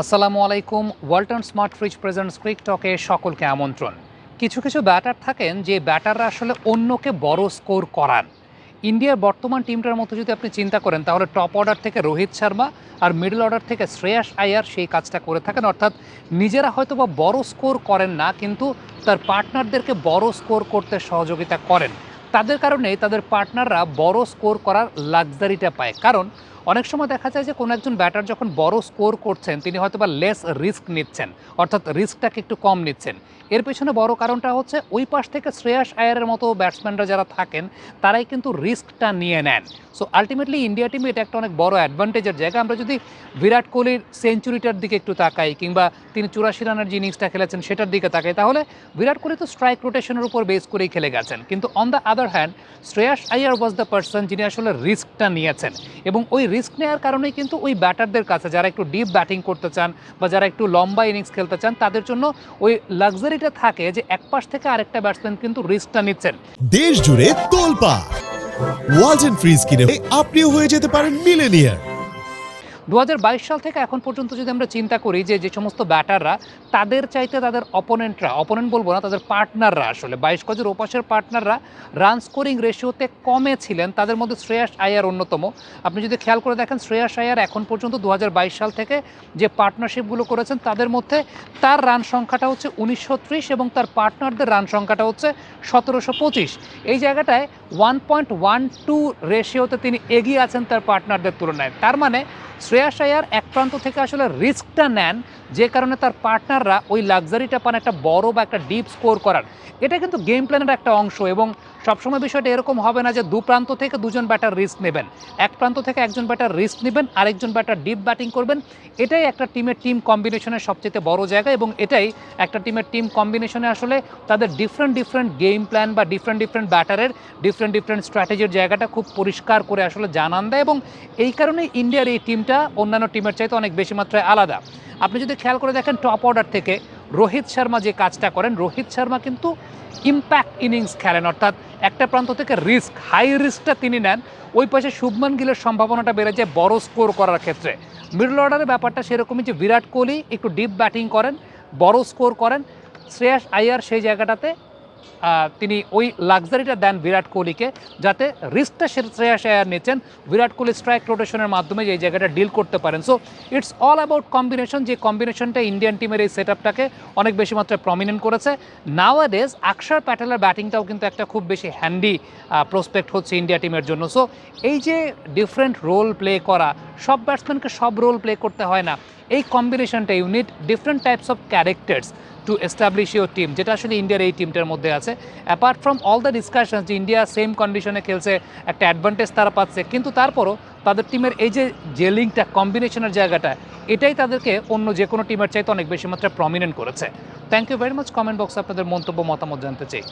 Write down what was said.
আসসালামু আলাইকুম। Walton smart fridge presents crick টকে সকলকে আমন্ত্রণ। কিছু কিছু ব্যাটার থাকেন যে ব্যাটাররা আসলে অন্যকে বড় স্কোর করান। ইন্ডিয়ার বর্তমান টিমটার মতো যদি আপনি চিন্তা করেন, তাহলে টপ অর্ডার থেকে রোহিত শর্মা আর মিডল অর্ডার থেকে শ্রেয়াস আয়ার সেই কাজটা করে থাকেন। অর্থাৎ নিজেরা হয়তো বা বড় স্কোর করেন না, কিন্তু তার পার্টনারদেরকে বড় স্কোর করতে সহযোগিতা করেন। তাদের কারণেই তাদের পার্টনাররা বড় স্কোর করার লাক্সারিটা পায়। কারণ অনেক সময় দেখা যায় যে কোনো একজন ব্যাটার যখন বড় স্কোর করছেন, তিনি হয়তো বা লেস রিস্ক নিচ্ছেন, অর্থাৎ রিস্কটাকে একটু কম নিচ্ছেন। এর পেছনে বড় কারণটা হচ্ছে, ওই পাশ থেকে শ্রেয়াস আয়ারের মতো ব্যাটসম্যানরা যারা থাকেন, তারাই কিন্তু রিস্কটা নিয়ে নেন। সো আলটিমেটলি ইন্ডিয়া টিমে এটা একটা অনেক বড় অ্যাডভান্টেজের জায়গা। আমরা যদি বিরাট কোহলির সেঞ্চুরিটার দিকে একটু তাকাই, কিংবা তিনি চুরাশি রানের যে ইনিংসটা খেলেছেন সেটার দিকে তাকাই, তাহলে বিরাট কোহলি তো স্ট্রাইক রোটেশনের উপর বেস করেই খেলে গেছেন। কিন্তু on the other hand Shreyas Iyer was the person যিনি আসলে রিস্কটা নিয়েছেন। এবং ওই রিস্ক নেওয়ার কারণেই কিন্তু ওই ব্যাটারদের কাছে, যারা একটু ডিপ ব্যাটিং করতে চান বা যারা একটু লম্বা ইনিংস খেলতে চান, তাদের জন্য ওই লাক্সারিটা থাকে যে এক পাশ থেকে আরেকটা ব্যাটসম্যান কিন্তু রিস্কটা নিচ্ছেন। দেশ জুড়ে তোলপা ওয়ালটন ফ্রিজ কিনে আপনিও হয়ে যেতে পারেন মিলেনিয়ার দু হাজার বাইশ সাল থেকে এখন পর্যন্ত যদি আমরা চিন্তা করি যে যে সমস্ত ব্যাটাররা, তাদের চাইতে তাদের অপোনেন্টরা অপোনেন্ট বলব না, তাদের পার্টনাররা আসলে, বাইশ গজের ওপাশের পার্টনাররা রান স্কোরিং রেশিওতে কমে ছিলেন, তাদের মধ্যে শ্রেয়াস আয়ার অন্যতম। আপনি যদি খেয়াল করে দেখেন, শ্রেয়াস আয়ার এখন পর্যন্ত দু হাজার বাইশ সাল থেকে যে পার্টনারশিপগুলো করেছেন, তাদের মধ্যে তার রান সংখ্যাটা হচ্ছে উনিশশো ত্রিশ এবং তার পার্টনারদের রান সংখ্যাটা হচ্ছে সতেরোশো পঁচিশ। এই জায়গাটায় ওয়ান পয়েন্ট ওয়ান টু রেশিওতে তিনি এগিয়ে আছেন তার পার্টনারদের তুলনায়। তার মানে শ্রেয়াস আয়ার এক প্রান্ত থেকে আসলে রিস্কটা নেন, যে কারণে তার পার্টনাররা ওই লাক্সারিটা পান একটা বড় বা একটা ডিপ স্কোর করার। এটা কিন্তু গেম প্ল্যানের একটা অংশ এবং সবসময় বিষয়টা এরকম হবে না যে দু প্রান্ত থেকে দুজন ব্যাটার রিস্ক নেবেন। এক প্রান্ত থেকে একজন ব্যাটার রিস্ক নেবেন, আরেকজন ব্যাটার ডিপ ব্যাটিং করবেন। এটাই একটা টিমের টিম কম্বিনেশনের সবচেয়ে বড় জায়গা এবং এটাই একটা টিমের টিম কম্বিনেশনে আসলে তাদের ডিফারেন্ট ডিফারেন্ট গেম প্ল্যান বা ডিফারেন্ট ডিফারেন্ট ব্যাটারের ডিফারেন্ট ডিফারেন্ট ডিফারেন্ট স্ট্র্যাটেজির জায়গাটা খুব পরিষ্কার করে আসলে জানান দেয় এবং এই কারণেই ইন্ডিয়ার এই টিমটা অন্যান্য টিমের চাইতে অনেক বেশি মাত্রায় আলাদা। আপনি যদি খেয়াল করে দেখেন টপ অর্ডার থেকে রোহিত শর্মা যে কাজটা করেন, রোহিত শর্মা কিন্তু ইম্প্যাক্ট ইনিংস খেলেন। অর্থাৎ একটা প্রান্ত থেকে রিস্ক হাই রিস্কটা তিনি নেন। ওই পাশে শুভমান গিলের সম্ভাবনাটা বেড়ে যায় বড় স্কোর করার ক্ষেত্রে। মিডল অর্ডারের ব্যাপারটা সেরকমই যে বিরাট কোহলি একটু ডিপ ব্যাটিং করেন, বড় স্কোর করেন, শ্রেয়াস আয়ার সেই জায়গাটাতে তিনি ওই লাক্সারিটা দেন বিরাট কোহলিকে যাতে রিস্কটা শ্রেয়াস শেয়ার নিচ্ছেন। বিরাট কোহলি স্ট্রাইক রোটেশনের মাধ্যমে এই জায়গাটা ডিল করতে পারেন। So it's all about combination যে কম্বিনেশনটা ইন্ডিয়ান টিমের এই সেট আপটাকে অনেক বেশি মাত্রায় প্রমিনেন্ট করেছে। নাওয়াডেজ আকসার প্যাটেলের ব্যাটিংটাও কিন্তু একটা খুব বেশি হ্যান্ডি প্রসপেক্ট হচ্ছে ইন্ডিয়া টিমের জন্য। সো এই যে ডিফারেন্ট রোল প্লে করা সব ব্যাটসম্যানকে সব রোল প্লে করতে হয় না। এই কম্বিনেশনটা unit different types of characters to establish your team যেটা আসলে ইন্ডিয়ার এই টিমটার মধ্যে আছে। Apart from all the discussion যে ইন্ডিয়া সেম কন্ডিশনে খেলছে, একটা অ্যাডভান্টেজ তারা পাচ্ছে। কিন্তু তারপরও তাদের টিমের এই যে জেলিংটা কম্বিনেশনের জায়গাটা, এটাই তাদেরকে অন্য যে কোনো টিমের চাইতে অনেক বেশি মাত্রায় প্রমিনেন্ট করেছে। Thank you very much comment বক্সে আপনাদের মন্তব্য, মতামত জানতে চাই।